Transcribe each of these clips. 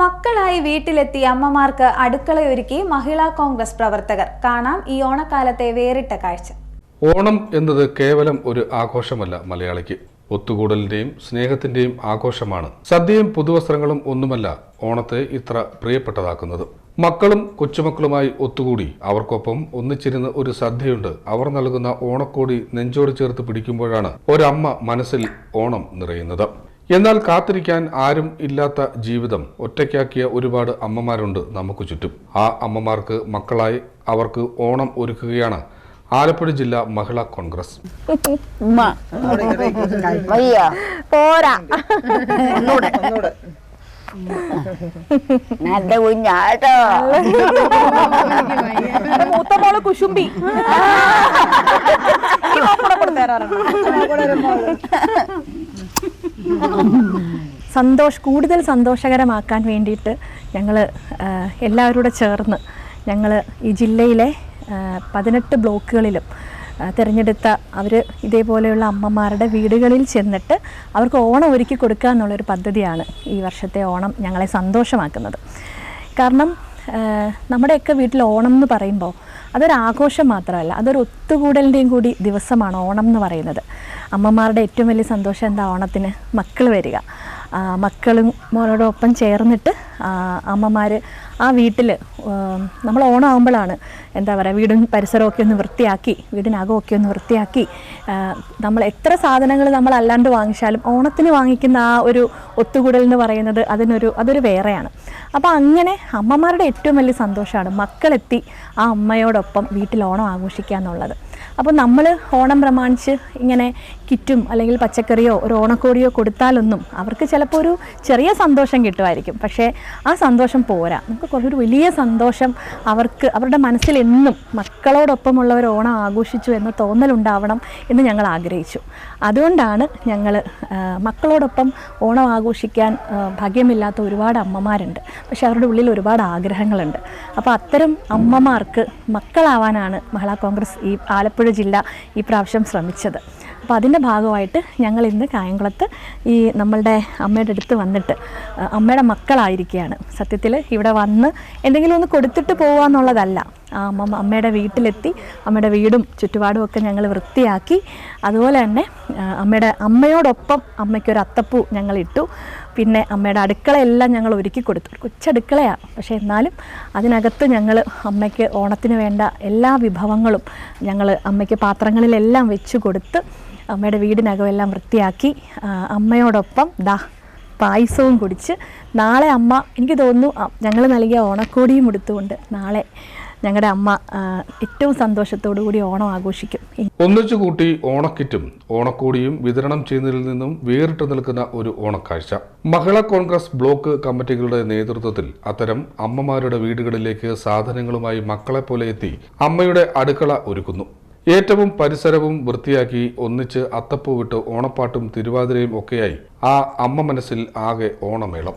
മക്കളായി വീട്ടിലെത്തി അമ്മമാർക്ക് അടുക്കളയൊരുക്കി മഹിളാ കോൺഗ്രസ് പ്രവർത്തകർ. കാണാം ഈ ഓണക്കാലത്തെ വേറിട്ട കാഴ്ച. ഓണം എന്നത് കേവലം ഒരു ആഘോഷമല്ല മലയാളിക്ക്. ഒത്തുകൂടലിന്റെയും സ്നേഹത്തിന്റെയും ആഘോഷമാണ്. സദ്യയും പുതുവസ്ത്രങ്ങളും ഒന്നുമല്ല ഓണത്തെ ഇത്ര പ്രിയപ്പെട്ടതാക്കുന്നത്. മക്കളും കൊച്ചുമക്കളുമായി ഒത്തുകൂടി അവർക്കൊപ്പം ഒന്നിച്ചിരുന്ന് ഒരു സദ്യയുണ്ട്. അവർ നൽകുന്ന ഓണക്കോടി നെഞ്ചോട് ചേർത്ത് പിടിക്കുമ്പോഴാണ് ഒരമ്മ മനസ്സിൽ ഓണം നിറയുന്നത്. എന്നാൽ കാത്തിരിക്കാൻ ആരും ഇല്ലാത്ത ജീവിതം ഒറ്റയ്ക്കാക്കിയ ഒരുപാട് അമ്മമാരുണ്ട് നമുക്ക് ചുറ്റും. ആ അമ്മമാർക്ക് മക്കളായി അവർക്ക് ഓണം ഒരുക്കുകയാണ് ആലപ്പുഴ ജില്ലാ മഹിളാ കോൺഗ്രസ്. പോരാ. ഒന്നൂടെ നല്ല കുഞ്ഞാട്ടോ. മൂത്ത മോൾ കുശുംബി സന്തോഷ് കൂടുതൽ സന്തോഷകരമാക്കാൻ വേണ്ടിയിട്ട് ഞങ്ങൾ എല്ലാവരോടും ചേർന്ന് ഞങ്ങൾ ഈ ജില്ലയിലെ പതിനെട്ട് ബ്ലോക്കുകളിലും തിരഞ്ഞെടുത്ത അവർ ഇതേപോലെയുള്ള അമ്മമാരുടെ വീടുകളിൽ ചെന്നിട്ട് അവർക്ക് ഓണം ഒരുക്കി കൊടുക്കുക എന്നുള്ളൊരു പദ്ധതിയാണ് ഈ വർഷത്തെ ഓണം ഞങ്ങളെ സന്തോഷമാക്കുന്നത്. കാരണം നമ്മുടെയൊക്കെ വീട്ടിൽ ഓണം എന്ന് പറയുമ്പോൾ അതൊരു ആഘോഷം മാത്രമല്ല അതൊരു ഒത്തുകൂടലിന്റെയും കൂടി ദിവസമാണ് ഓണം എന്ന് പറയുന്നത്. അമ്മമാരുടെ ഏറ്റവും വലിയ സന്തോഷം എന്താ? ഓണത്തിന് മക്കൾ വരിക. മക്കളും മോനോടൊപ്പം ചേർന്നിട്ട് അമ്മമാർ ആ വീട്ടിൽ നമ്മൾ ഓണമാകുമ്പോഴാണ് എന്താ പറയുക വീടും പരിസരമൊക്കെ ഒന്ന് വൃത്തിയാക്കി വീടിനകമൊക്കെ ഒന്ന് വൃത്തിയാക്കി നമ്മൾ എത്ര സാധനങ്ങൾ നമ്മൾ അല്ലാണ്ട് വാങ്ങിച്ചാലും ഓണത്തിന് വാങ്ങിക്കുന്ന ആ ഒരു ഒത്തുകൂടൽ എന്ന് പറയുന്നത് അതിനൊരു അതൊരു വേറെയാണ്. അപ്പോൾ അങ്ങനെ അമ്മമാരുടെ ഏറ്റവും വലിയ സന്തോഷമാണ് മക്കളെത്തി ആ അമ്മയോടൊപ്പം വീട്ടിൽ ഓണം ആഘോഷിക്കുക എന്നുള്ളത് അപ്പോൾ നമ്മൾ ഓണം പ്രമാണിച്ച് ഇങ്ങനെ കിറ്റും അല്ലെങ്കിൽ പച്ചക്കറിയോ ഒരു ഓണക്കോടിയോ കൊടുത്താലൊന്നും അവർക്ക് ചിലപ്പോൾ ഒരു ചെറിയ സന്തോഷം കിട്ടുമായിരിക്കും. പക്ഷേ ആ സന്തോഷം പോരാ. നമുക്ക് കുറേ ഒരു വലിയ സന്തോഷം അവർക്ക് അവരുടെ മനസ്സിൽ എന്നും മക്കളോടൊപ്പമുള്ളവർ ഓണം ആഘോഷിച്ചു എന്ന തോന്നലുണ്ടാവണം എന്ന് ഞങ്ങൾ ആഗ്രഹിച്ചു. അതുകൊണ്ടാണ് ഞങ്ങൾ മക്കളോടൊപ്പം ഓണം ആഘോഷിക്കാൻ ഭാഗ്യമില്ലാത്ത ഒരുപാട് അമ്മമാരുണ്ട്. പക്ഷേ അവരുടെ ഉള്ളിൽ ഒരുപാട് ആഗ്രഹങ്ങളുണ്ട്. അപ്പോൾ അത്തരം അമ്മമാർക്ക് മക്കളാവാനാണ് മഹിളാ കോൺഗ്രസ് ഈ ആലപ്പുഴ ജില്ല ഈ പ്രാവശ്യം ശ്രമിച്ചത്. അപ്പോൾ അതിന്റെ ഭാഗമായിട്ട് ഞങ്ങൾ ഇന്ന് കായംകുളത്ത് ഈ നമ്മളുടെ അമ്മയുടെ അടുത്ത് വന്നിട്ട് അമ്മയുടെ മക്കളായിരിക്കുകയാണ്. സത്യത്തിൽ ഇവിടെ വന്ന് എന്തെങ്കിലും ഒന്ന് കൊടുത്തിട്ട് പോകുക എന്നുള്ളതല്ല ആ അമ്മ അമ്മയുടെ വീട്ടിലെത്തി അമ്മയുടെ വീടും ചുറ്റുപാടും ഒക്കെ ഞങ്ങൾ വൃത്തിയാക്കി. അതുപോലെ തന്നെ അമ്മയുടെ അമ്മയോടൊപ്പം അമ്മയ്ക്കൊരു അത്തപ്പൂ ഞങ്ങൾ ഇട്ടു. പിന്നെ അമ്മയുടെ അടുക്കളയെല്ലാം ഞങ്ങൾ ഒരുക്കി കൊടുത്തു. കൊച്ചടുക്കളയാണ് പക്ഷേ എന്നാലും അതിനകത്ത് ഞങ്ങൾ അമ്മയ്ക്ക് ഓണത്തിന് വേണ്ട എല്ലാ വിഭവങ്ങളും ഞങ്ങൾ അമ്മയ്ക്ക് പാത്രങ്ങളിലെല്ലാം വെച്ച് കൊടുത്ത് അമ്മയുടെ വീടിനകം എല്ലാം വൃത്തിയാക്കി അമ്മയോടൊപ്പം ദാ പായസവും കുടിച്ച് നാളെ അമ്മ എനിക്ക് തോന്നുന്നു ഞങ്ങൾ നൽകിയ ഓണക്കോടിയും എടുത്തുകൊണ്ട് നാളെ ഞങ്ങളുടെ അമ്മ ഏറ്റവും സന്തോഷത്തോടു കൂടി ഓണം ആഘോഷിക്കും. ഒന്നിച്ചു കൂട്ടി ഓണക്കിറ്റും ഓണക്കോടിയും വിതരണം ചെയ്യുന്നതിൽ നിന്നും വേറിട്ട് നിൽക്കുന്ന ഒരു ഓണക്കാഴ്ച. മഹിളാ കോൺഗ്രസ് ബ്ലോക്ക് കമ്മിറ്റികളുടെ നേതൃത്വത്തിൽ അത്തരം അമ്മമാരുടെ വീടുകളിലേക്ക് സാധനങ്ങളുമായി മക്കളെ പോലെ എത്തി അമ്മയുടെ അടുക്കള ഒരുക്കുന്നു. ഏറ്റവും പരിസരവും വൃത്തിയാക്കി ഒന്നിച്ച് അത്തപ്പൂവിട്ട് ഓണപ്പാട്ടും തിരുവാതിരയും ഒക്കെയായി ആ അമ്മ മനസ്സിൽ ആകെ ഓണമേളം.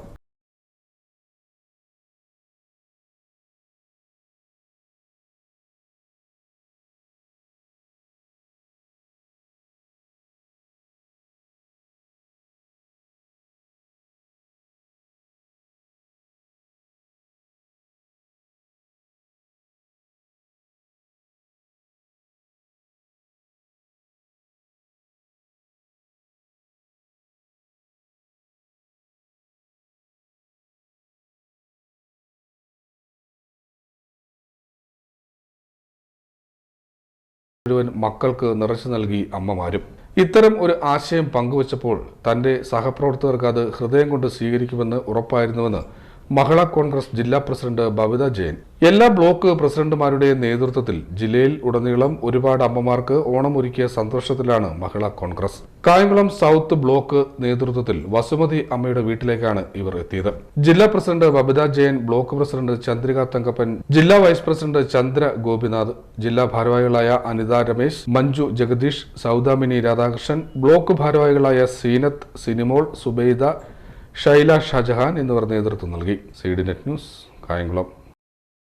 മുഴുവൻ മക്കൾക്ക് നിറച്ചു നൽകി അമ്മമാരും. ഇത്തരം ഒരു ആശയം പങ്കുവച്ചപ്പോൾ തന്റെ സഹപ്രവർത്തകർക്ക് അത് ഹൃദയം കൊണ്ട് സ്വീകരിക്കുമെന്ന് ഉറപ്പായിരുന്നുവെന്ന് മഹിളാ കോൺഗ്രസ് ജില്ലാ പ്രസിഡന്റ് ബബിത ജയൻ. എല്ലാ ബ്ലോക്ക് പ്രസിഡന്റുമാരുടെ നേതൃത്വത്തിൽ ജില്ലയിൽ ഉടനീളം ഒരുപാട് അമ്മമാർക്ക് ഓണം ഒരുക്കിയ സന്തോഷത്തിലാണ് മഹിളാ കോൺഗ്രസ്. കായംകുളം സൗത്ത് ബ്ലോക്ക് നേതൃത്വത്തിൽ വസുമതി അമ്മയുടെ വീട്ടിലേക്കാണ് ഇവർ എത്തിയത്. ജില്ലാ president Babitha Jayan block president Chandrika Thankappan ജില്ലാ വൈസ് പ്രസിഡന്റ് ചന്ദ്ര ഗോപിനാഥ് ജില്ലാ ഭാരവാഹികളായ അനിത രമേശ് മഞ്ജു ജഗദീഷ് സൗദാമിനി രാധാകൃഷ്ണൻ ബ്ലോക്ക് ഭാരവാഹികളായ സീനത്ത് സിനിമോൾ സുബൈദ ഷൈല ഷാജഹാൻ എന്നിവർ നേതൃത്വം നൽകി. C D net news Kayamkulam.